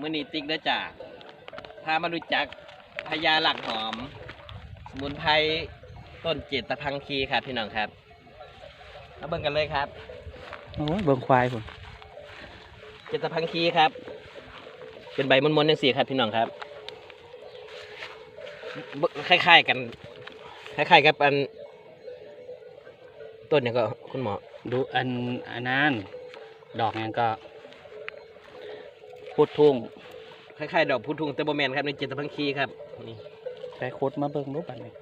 มือนีติ๊กเด้อจ้าพามารู้จักพญาหลักหอม สมุนไพรต้นเจตพังคีครับพี่น้องครับมาเบิ่งกันเลยครับโอ้ยเบิ่งควายผมเจตพังคีครับ เป็นใบมนๆอย่างสี่ครับพี่น้องครับบคล้ายๆกันคล้ายๆกับอัน ต้นเนี่ยก็คุณหมอดูอันอันนั้นดอกนั้นก็ พุดทุ่งคล้ายๆดอกพุทุงแต่โบแมนครับในเจตพังคีครับนี่ใช้โคดมาเบิ่งรูปอันนี้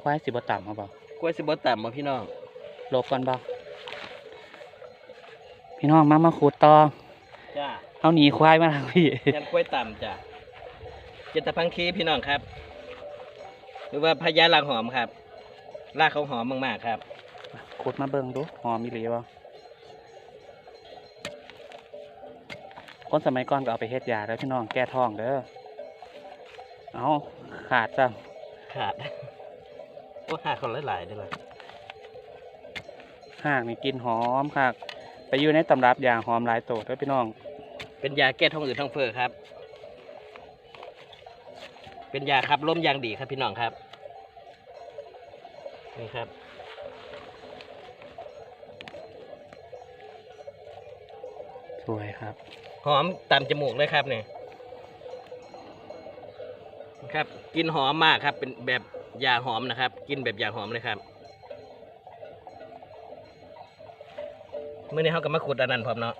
ควายสิบ่ต่ำมาบ่กล้วยสิบต่ำมาพี่น้องลบก่อนบ่พี่น้องมามาขุดต่อจ้าเอาหนีควายมาทางพี่ ยันกล้วยต่ำจ้ะเจตพังคีพี่น้องครับ หรือว่าพญาลางหอมครับรากเขาหอมมากๆครับขุดมาเบิ่งดูหอมมีหรือบ่ คนสมัยก่อนก็เอาไปเฮ็ดยาแล้วพี่น้องแก้ท้องเด้อเอาขาดจ้ะขาดว่าขาดคนหลายๆด้วยล่ะหากนี่กินหอมคักไปอยู่ในตำรับยาหอมหลายโตเด้อพี่น้อง เป็นยาแก้ท้องอืดท้องเฟ้อครับ เป็นยาขับลมอย่างดีครับพี่น้องครับนี่ครับ สวยครับ หอมตามจมูกเลยครับเนี่ยครับกินหอมมากครับ เป็นแบบยาหอมนะครับกินแบบยาหอมเลยครับเมื่อนี้เขาก็มาขุดอันนั้นพร้อมเนาะ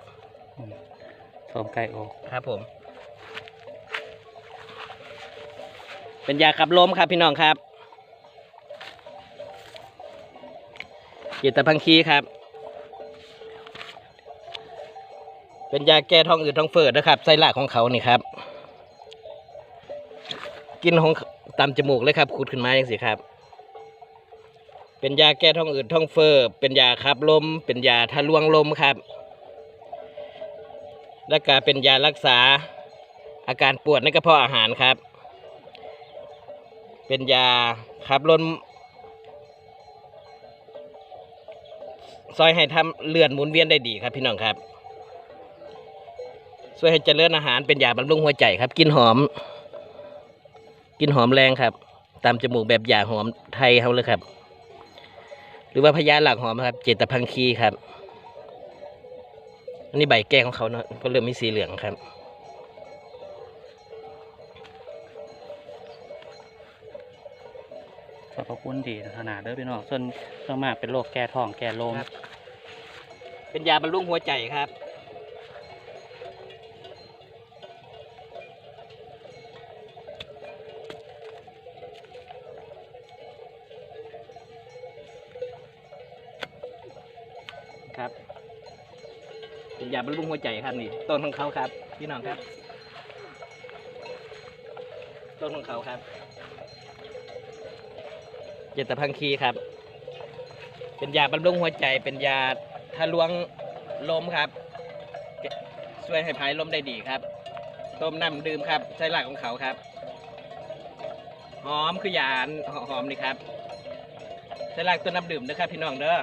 สมไก่อกครับผม เป็นยาขับลมครับพี่น้องครับเจตพังคีครับ เป็นยาแก้ท้องอืดท้องเฟ้อนะครับไส้หลักของเขานี่ครับ กินของตามจมูกเลยครับขุดขึ้นมาอย่างสิครับ เป็นยาแก้ท้องอืดท้องเฟ้อเป็นยาขับลม เป็นยาทะลวงลมครับ และก็เป็นยารักษาอาการปวดในกระเพาะอาหารครับ เป็นยาขับลมซอยให้ทำเลือดหมุนเวียนได้ดีครับพี่น้องครับ ช่วยให้เจริญอาหารเป็นยาบำรุงหัวใจครับกินหอม กินหอมแรงครับ ตามจมูกแบบยาหอมไทยเขาเลยครับ หรือว่าพญาหลักหอมครับ เจตพังคีครับอันนี้ใบแก้ของเขาเนาะก็เริ่มมีสีเหลืองครับสรรพคุณดีขนาดเด้อพี่น้องส่วนส่วนมากเป็นโรคแก้ท้องแก้ลมครับเป็นยาบำรุงหัวใจครับ ครับ เป็นยาบำรุงหัวใจครับนี่ต้นของเขาครับ พี่น้องครับ ต้นของเขาครับเจตพังคีครับ เป็นยาบำรุงหัวใจ เป็นยาทะลวงลมครับ ช่วยให้พายลมได้ดีครับ ต้มน้ำดื่มครับ ใช้หลักของเขาครับ หอมคือยาหอมนี่ครับใช้หลักตัวน้ำดื่มนะครับพี่น้องเด้อ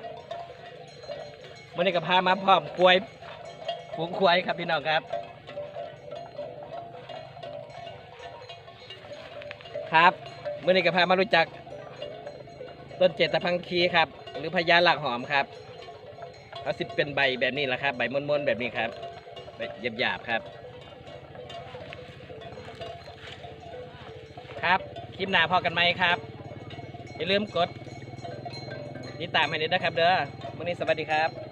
วันนี้ก็พามาพร้อมกล้วยฝูงควายครับพี่น้องครับ ครับมื่อนี้ก็พามารู้จัก ต้นเจตพังคีครับ หรือพญาหลักหอมครับเขาสิเป็นใบแบบนี้แหละครับ ใบม้วนๆแบบนี้ครับใบหยาบๆครับ ครับคลิปหน้าพอกันไหมครับ อย่าลืมกดติดตามให้ด้วยนะครับ เด้อวันนี้สวัสดีครับ